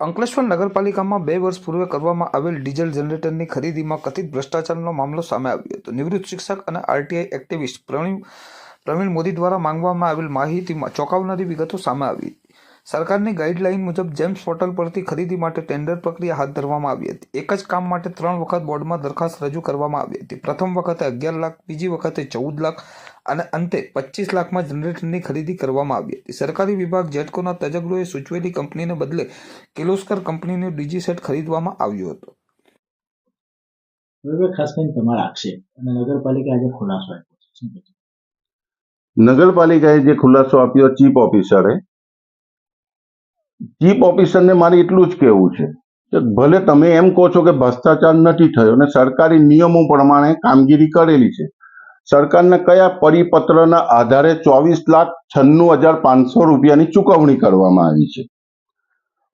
અંકલેશ્વર નગરપાલિકામાં બે વર્ષ પૂર્વે કરવામાં આવેલ ડીઝલ જનરેટરની ખરીદીમાં કથિત ભ્રષ્ટાચારનો મામલો સામે આવ્યો હતો. નિવૃત્ત શિક્ષક અને આરટીઆઈ એક્ટિવિસ્ટ પ્રવીણ પ્રવીણ મોદી દ્વારા માંગવામાં આવેલ માહિતીમાં ચોંકાવનારી વિગતો સામે આવી. સરકારની ગાઈડલાઇન મુજબ જેમ્સ પોર્ટલ પરથી ખરીદી માટે ટેન્ડર પ્રક્રિયા હાથ ધરવામાં આવી હતી. એક જ કામ માટે ત્રણ વખત બોર્ડમાં દરખાસ્ત રજૂ કરવામાં આવી હતી. પ્રથમ વખતે અગિયાર લાખ બીજી વખતે ચૌદ લાખ અને અંતે પચીસ લાખમાં જનરેટરની ખરીદી કરવામાં આવી હતી. સરકારી વિભાગ જેટકોના તજજ્ઞોએ સૂચવેલી કંપનીને બદલે કિલોસ્કર કંપનીનું ડીજી સેટ ખરીદવામાં આવ્યું હતું. ખાસ કરીને તમારા આક્ષેપ. અને નગરપાલિકા આજે ખુલાસો આપ્યો? નગરપાલિકાએ જે ખુલાસો આપ્યો ચીફ ઓફિસરે ચીફ ઓફિસરને મારે એટલું જ કહેવું છે કે ભલે તમે એમ કહો છો કે ભ્રષ્ટાચાર નથી થયો અને સરકારી નિયમો પ્રમાણે કામગીરી કરેલી છે, સરકારના કયા પરિપત્રના આધારે ચોવીસ લાખ છન્નું હજાર પાંચસો રૂપિયાની ચૂકવણી કરવામાં આવી છે?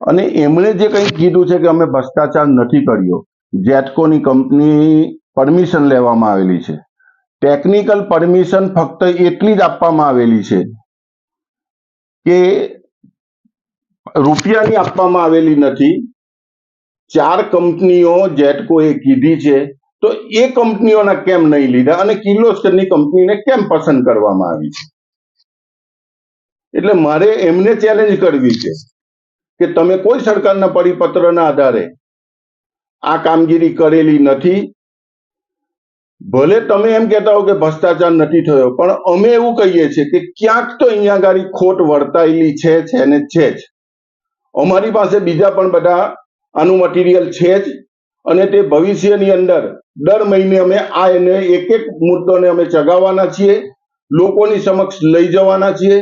અને એમણે જે કંઈ કીધું છે કે અમે ભ્રષ્ટાચાર નથી કર્યો, જેટકોની કંપની પરમિશન લેવામાં આવેલી છે, ટેકનિકલ પરમિશન ફક્ત એટલી જ આપવામાં આવેલી છે કે રૂપિયાની આપવામાં આવેલી નથી. ચાર કંપનીઓ જેટકોએ કીધી છે, તો એ કંપનીઓના કેમ નહીં લીધા અને કિર્લોસ્કરની કંપનીને કેમ પસંદ કરવામાં આવી છે? એટલે મારે એમને ચેલેન્જ કરવી છે કે તમે કોઈ સરકારના પરિપત્રના આધારે આ કામગીરી કરેલી નથી. ભલે તમે એમ કહેતા હો કે ભ્રષ્ટાચાર નથી થયો, પણ અમે એવું કહીએ છીએ કે ક્યાંક તો અહીંયા આગળ ખોટ વર્તાયેલી છે છે ને છે જ. અમારી પાસે બીજા પણ બધા આનું મટીરિયલ છે જ અને તે ભવિષ્યની અંદર દર મહિને અમે આ એને એક એક મુદ્દોને અમે ચગાવવાના છીએ, લોકોની સમક્ષ લઈ જવાના છીએ.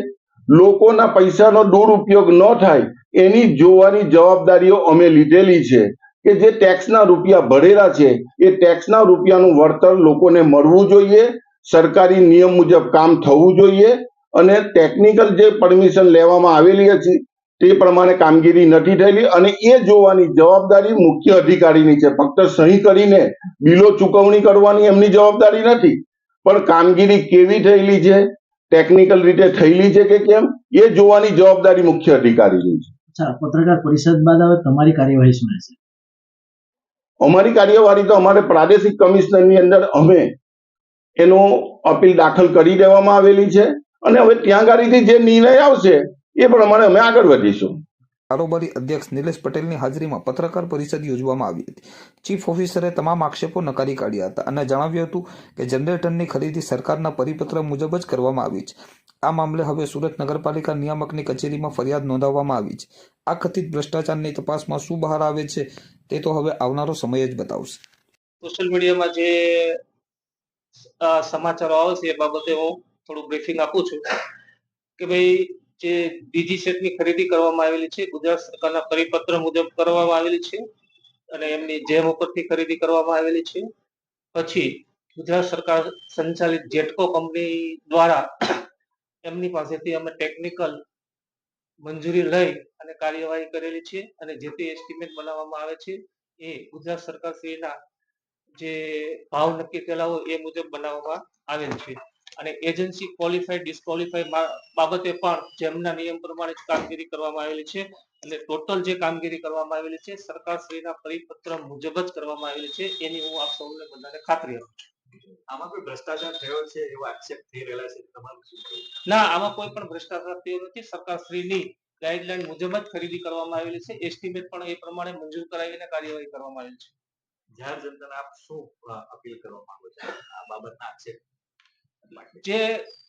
લોકોના પૈસાનો દુરુપયોગ ન થાય એની જોવાની જવાબદારીઓ અમે લીધેલી છે કે જે ટેક્સના રૂપિયા ભરેલા છે એ ટેક્સના રૂપિયાનું વળતર લોકોને મળવું જોઈએ, સરકારી નિયમ મુજબ કામ થવું જોઈએ અને ટેકનિકલ જે પરમિશન લેવામાં આવેલી હતી તે પ્રમાણે કામગીરી નથી થયેલી અને એ જોવાની જવાબદારી મુખ્ય અધિકારીની છે. ફક્ત સહી કરીને બિલો ચૂકવણી કરવાની એમની જવાબદારી નથી. પણ કામગીરી કેવી થયેલી છે? ટેકનિકલ રીતે થયેલી છે કે કેમ? એ જોવાની જવાબદારી મુખ્ય અધિકારીની છે. અચ્છા પત્રકાર પરિષદ બાદ હવે તમારી કાર્યવાહી શું રહેશે? અમારી કાર્યવાહી તો અમારે પ્રાદેશિક કમિશનરની અંદર અમે એનો અપીલ દાખલ કરી દેવામાં આવેલી છે અને હવે ત્યાં ગાડીથી જે નિર્ણય આવશે એ પ્રમાણે અમે આગળ વધીશું. કારોબારી અધ્યક્ષ નિલેશ પટેલની હાજરીમાં પત્રકાર પરિષદ યોજવામાં આવી હતી. ચીફ ઓફિસરે તમામ આક્ષેપો નકારી કાઢ્યા હતા અને જણાવ્યું હતું કે જનરેટરની ખરીદી સરકારના પરિપત્ર મુજબ જ કરવામાં આવી છે. આ મામલે હવે સુરત નગરપાલિકા નિયામકની કચેરીમાં ફરિયાદ નોંધાવવામાં આવી છે. આ કથિત ભ્રષ્ટાચારની તપાસમાં શું બહાર આવે છે તે તો હવે આવનારો સમય જ બતાવશે. સોશિયલ મીડિયામાં જે સમાચારો આવે છે એ બાબતે હું થોડું બ્રીફિંગ આપું છું કે ભાઈ જે બીજી સેટની ખરીદી કરવામાં આવેલી છે, ગુજરાત સરકારના પરિપત્ર મુજબ કરવામાં આવેલી છે અને એમની જેમ ઉપરથી ખરીદી કરવામાં આવેલી છે. પછી ગુજરાત સરકાર સંચાલિત જેટકો કંપની દ્વારા એમની પાસેથી અમે ટેકનિકલ મંજૂરી લઈ અને કાર્યવાહી કરેલી છે અને જે તે એસ્ટિમેટ બનાવવામાં આવે છે એ ગુજરાત સરકાર શ્રીના જે ભાવ નક્કી થયેલા હોય એ મુજબ બનાવવામાં આવેલ છે. અને એજન્સી ક્વોલિફાઈડ ડિસ્ક્વોલિફાઈ બાબતે પણ જેમના નિયમ પ્રમાણે જ કામગીરી કરવામાં આવેલી છે અને ટોટલ જે કામગીરી કરવામાં આવેલી છે સરકાર શ્રીના પરિપત્ર મુજબ જ કરવામાં આવેલી છે એની હું આપ સૌને બધાને ખાતરી આપું છું. આમાં કોઈ ભ્રષ્ટાચાર થયો છે એવો આક્ષેપ થઈ રહેલા છે તમારું ના આમાં કોઈ પણ ભ્રષ્ટાચાર થયો નથી. સરકાર શ્રીની ગાઈડલાઈન મુજબ જ ખરીદી કરવામાં આવેલી છે. એસ્ટિમેટ પણ એ પ્રમાણે મંજૂર કરાવીને કાર્યવાહી કરવામાં આવેલી છે. જાહેર જનતાને આપ શું અપીલ કરવા માંગો છો આ બાબતના આક્ષેપ? જે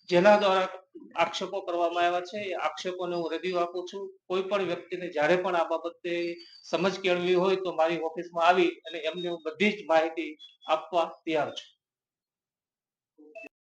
જેના દ્વારા આક્ષેપો કરવામાં આવ્યા છે, એ આક્ષેપોને હું રિવ્યુ આપું છું. કોઈ પણ વ્યક્તિને જ્યારે પણ આ બાબતે સમજ કેળવી હોય તો મારી ઓફિસમાં આવી અને એમને હું બધી જ માહિતી આપવા તૈયાર છું.